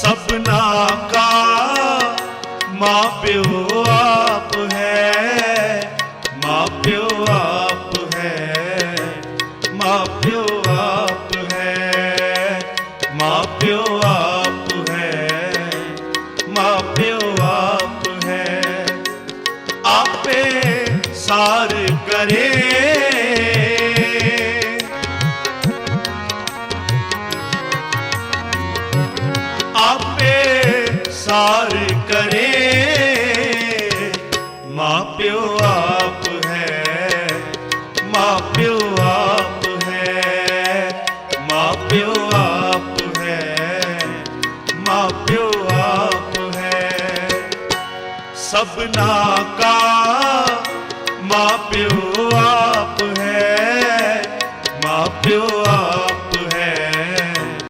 ਸਭਨਾ ਕਾ ਮਾਂ ਪਿਓ ਆਪ ਹੈ, ਮਾਂ ਪਿਓ ਆਪ ਹੈ, ਮਾਂ ਪਿਓ ਆਪ ਹੈ, ਮਾਂ ਪਿਓ ਆਪ ਹੈ, ਮਾਂ ਪਿਓ ਆਪ ਹੈ। ਆਪੇ ਸਾਰ ਕਰੇ ਆਪੇ ਕਰੇ। ਮਾਂ ਪਿਓ ਆਪ ਹੈ, ਮਾਂ ਪਿਓ ਆਪ ਹੈ, ਮਾਂ ਪਿਓ ਆਪ ਹੈ, ਮਾਂ ਪਿਓ ਆਪ ਹੈ। ਸਭਨਾ ਕਾ ਮਾਂ ਪਿਓ ਆਪ ਹੈ, ਮਾਂ ਪਿਓ